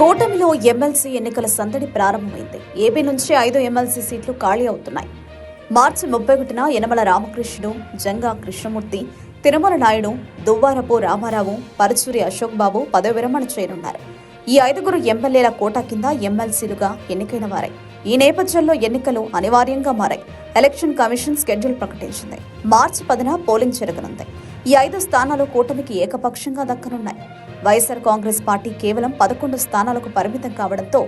కూటమిలో ఎమ్మెల్సీ ఎన్నికల సందడి ప్రారంభమైంది. ఏపీ నుంచి ఐదు ఎమ్మెల్సీ సీట్లు ఖాళీ అవుతున్నాయి. మార్చి ముప్పై ఒకటిన యనమల రామకృష్ణుడు జంగా కృష్ణమూర్తి తిరుమల నాయుడు దువ్వారపు రామారావు పరుచూరి అశోక్ బాబు పదవి విరమణ చేయనున్నారు. ఈ ఐదుగురు ఎమ్మెల్యేల కోటా కింద ఎమ్మెల్సీలుగా ఎన్నికైన వారాయి ఈ నేపథ్యంలో ఎన్నికలు అనివార్యంగా మారాయి. ఎలక్షన్ కమిషన్ స్కెడ్యూల్ ప్రకటించింది. మార్చి పదిన పోలింగ్ జరగనుంది. ఈ ఐదు స్థానాలు కూటమికి ఏకపక్షంగా దక్కనున్నాయి. వైఎస్ఆర్ కాంగ్రెస్ పార్టీ కేవలం పదకొండు స్థానాలకు పరిమితం కావడంతో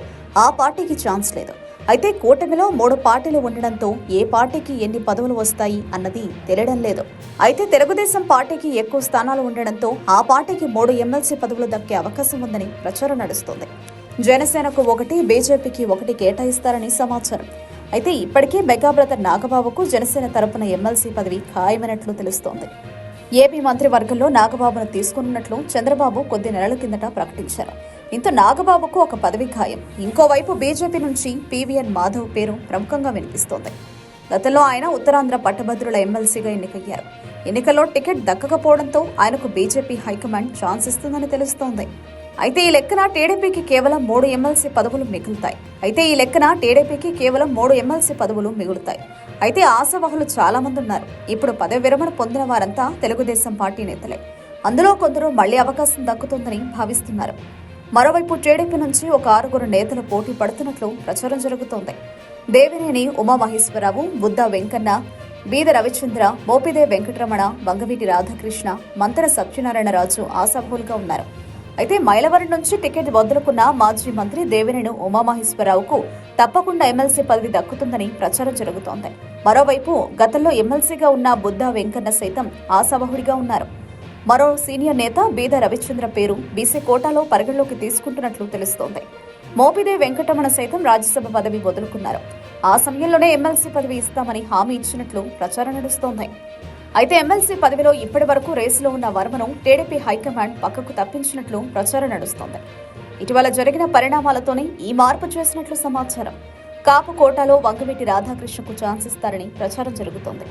ఆ పార్టీకి ఛాన్స్ లేదు. అయితే కూటమిలో మూడు పార్టీలు ఉండడంతో ఏ పార్టీకి ఎన్ని పదవులు వస్తాయి అన్నది తెలియడం లేదు. అయితే తెలుగుదేశం పార్టీకి ఎక్కువ స్థానాలు ఉండడంతో ఆ పార్టీకి మూడు ఎమ్మెల్సీ పదవులు దక్కే అవకాశం ఉందని ప్రచారం నడుస్తోంది. జనసేనకు ఒకటి బీజేపీకి ఒకటి కేటాయిస్తారని సమాచారం. అయితే ఇప్పటికే మెగా బ్రదర్ నాగబాబుకు జనసేన తరపున ఎమ్మెల్సీ పదవి ఖాయమైనట్లు తెలుస్తోంది. ఏపీ మంత్రివర్గంలో నాగబాబును తీసుకున్నట్లు చంద్రబాబు కొద్ది నెలల కిందట ప్రకటించారు. ఇంత నాగబాబుకు ఒక పదవి ఖాయం. ఇంకోవైపు బీజేపీ నుంచి పీవీఎన్ మాధవ్ పేరు ప్రముఖంగా వినిపిస్తోంది. గతంలో ఆయన ఉత్తరాంధ్ర పట్టభద్రుల ఎమ్మెల్సీగా ఎన్నికయ్యారు. ఎన్నికల్లో టికెట్ దక్కకపోవడంతో ఆయనకు బీజేపీ హైకమాండ్ ఛాన్స్ ఇస్తుందని తెలుస్తోంది. అయితే ఈ లెక్కన టీడీపీకి కేవలం మూడు ఎమ్మెల్సీ పదవులు మిగులుతాయి. అయితే ఈ లెక్కన టీడీపీకి కేవలం మూడు ఎమ్మెల్సీ పదవులు మిగులుతాయి. అయితే ఆశావహులు చాలా మంది ఉన్నారు. ఇప్పుడు పదవి విరమణ పొందిన వారంతా తెలుగుదేశం పార్టీ నేతలే. అందులో కొందరు మళ్ళీ అవకాశం దక్కుతుందని భావిస్తున్నారు. మరోవైపు టీడీపీ నుంచి ఒక ఆరుగురు నేతలు పోటీ పడుతున్నట్లు ప్రచారం జరుగుతోంది. దేవినేని ఉమామహేశ్వరరావు బుద్ధ వెంకన్న బీద రవిచంద్ర మోపిదే వెంకటరమణ వంగవీటి రాధాకృష్ణ మంతర సత్యనారాయణరాజు ఆశాభులుగా ఉన్నారు. అయితే మైలవరం నుంచి టికెట్ వదులుకున్న మాజీ మంత్రి దేవినేని ఉమామహేశ్వరరావుకు తప్పకుండా ఎమ్మెల్సీ పదవి దక్కుతుందని ప్రచారం జరుగుతోంది. మరోవైపు గతంలో ఎమ్మెల్సీగా ఉన్న బుద్ధ వెంకన్న సైతం ఆశావహుడిగా ఉన్నారు. మరో సీనియర్ నేత బీద రవిచంద్ర పేరు బీసీ కోటాలో పరిగణలోకి తీసుకుంటున్నట్లు తెలుస్తోంది. మోపిదే వెంకటరమణ సైతం రాజ్యసభ పదవి వదులుకున్నారు. ఆ సమయంలోనే ఎమ్మెల్సీ పదవి ఇస్తామని హామీ ఇచ్చినట్లు ప్రచారం నడుస్తోంది. అయితే ఎమ్మెల్సీ పదవిలో ఇప్పటి వరకు రేసులో ఉన్న వర్మను టీడీపీ హైకమాండ్ పక్కకు తప్పించినట్లు ప్రచారం నడుస్తోంది. ఇటీవల జరిగిన పరిణామాలతోనే ఈ మార్పు చేసినట్లు సమాచారం. కాపు కోటాలో వంగవీటి రాధాకృష్ణకు ఛాన్స్ ఇస్తారని ప్రచారం జరుగుతోంది.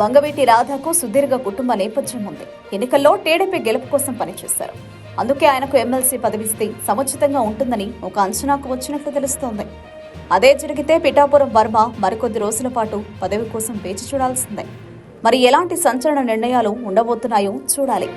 వంగవీటి రాధాకు సుదీర్ఘ కుటుంబ నేపథ్యం ఉంది. ఎన్నికల్లో టీడీపీ గెలుపు కోసం పనిచేశారు. అందుకే ఆయనకు ఎమ్మెల్సీ పదవిస్తే సముచితంగా ఉంటుందని ఒక అంచనాకు వచ్చినట్లు తెలుస్తోంది. అదే జరిగితే పిఠాపురం వర్మ మరికొద్ది రోజుల పాటు పదవి కోసం వేచి చూడాల్సిందే. మరి ఎలాంటి సంచలన నిర్ణయాలు ఉండబోతున్నాయో చూడాలి.